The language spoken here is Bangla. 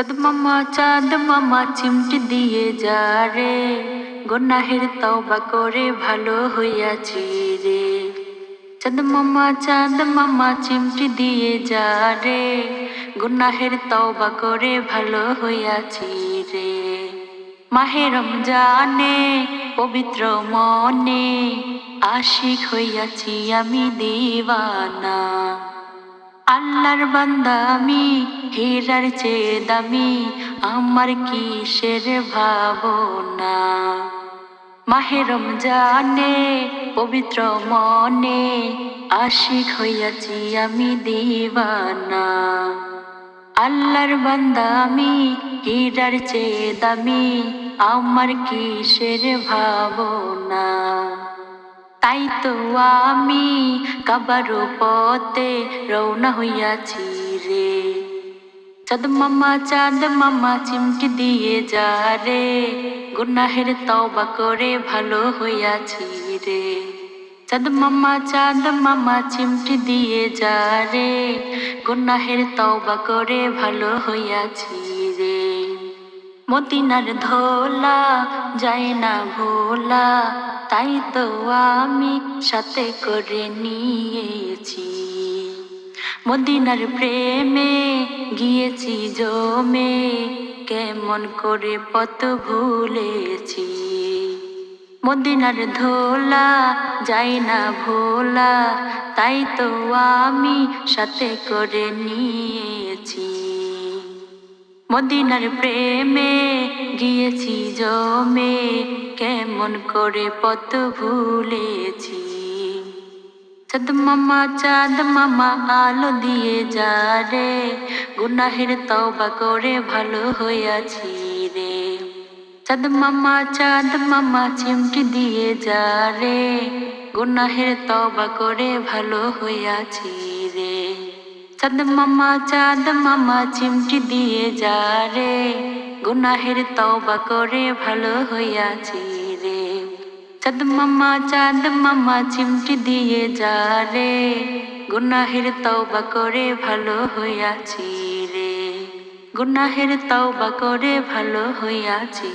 চাঁদ মামা চাঁদ মামা চিমটি দিয়ে যা রে। গোনাহের তওবা করে ভালো হইয়াছি রে। চাঁদ মামা চাঁদ মামা চিমটি দিয়ে যা রে। গুনাহের তওবা করে ভালো হইয়াছি রে। মাহে রমজানে, পবিত্র মনে, আশিক হইয়াছি আমি দিওয়ানা। আল্লাহর বান্দা আমি, হীরার চেয়ে দামি, আমার কিসের ভাবনা? মাহে রমজানে, পবিত্র মনে, আশিক হইয়াছি আমি দিওয়ানা আল্লাহর বান্দা আমি, হীরার চেয়ে দামি, আমার কিসের ভাবনা? তাই তো আমি কাবার পথে রওনা হইয়াছি রে। চাঁদ মামা চাঁদ মামা চিমটি দিয়ে যা রে। গুনাহের তওবা করে ভালো হইয়াছি রে। চাঁদ মামা চাঁদ মামা চিমটি দিয়ে যা রে। গুনাহের তওবা করে ভালো হইয়াছি রে। মদিনার ধোলা, যায় না ভোলা। তাই তো আমি সাথে করে নিয়েছি। মদিনার প্রেমে গিয়েছি জমে, কেমন করে পথ ভুলেছি। মদিনার ধোলা যাই না ভোলা। তাই তো আমি সাথে করে নিয়েছি। মদিনার প্রেমে গিয়েছি জমে, কেমন করে পথ ভুলেছি। চাঁদ মামা চাঁদ মামা, আলো দিয়ে যা রে, গুনাহের তওবা করে ভালো হইয়াছি রে। চাঁদ মামা চাঁদ মামা, চিমটি দিয়ে যা রে, গুনাহের তওবা করে ভালো হইয়াছি চাঁদ মামা চাঁদ মামা চিমটি দিয়ে যা রে গুনাহের তওবা করে ভালো হইয়াছি রে চাঁদ মামা চাঁদ মামা চিমটি দিয়ে যা রে গুনাহের তওবা করে ভালো হইয়াছি রে গুনাহের তওবা করে ভালো হইয়াছি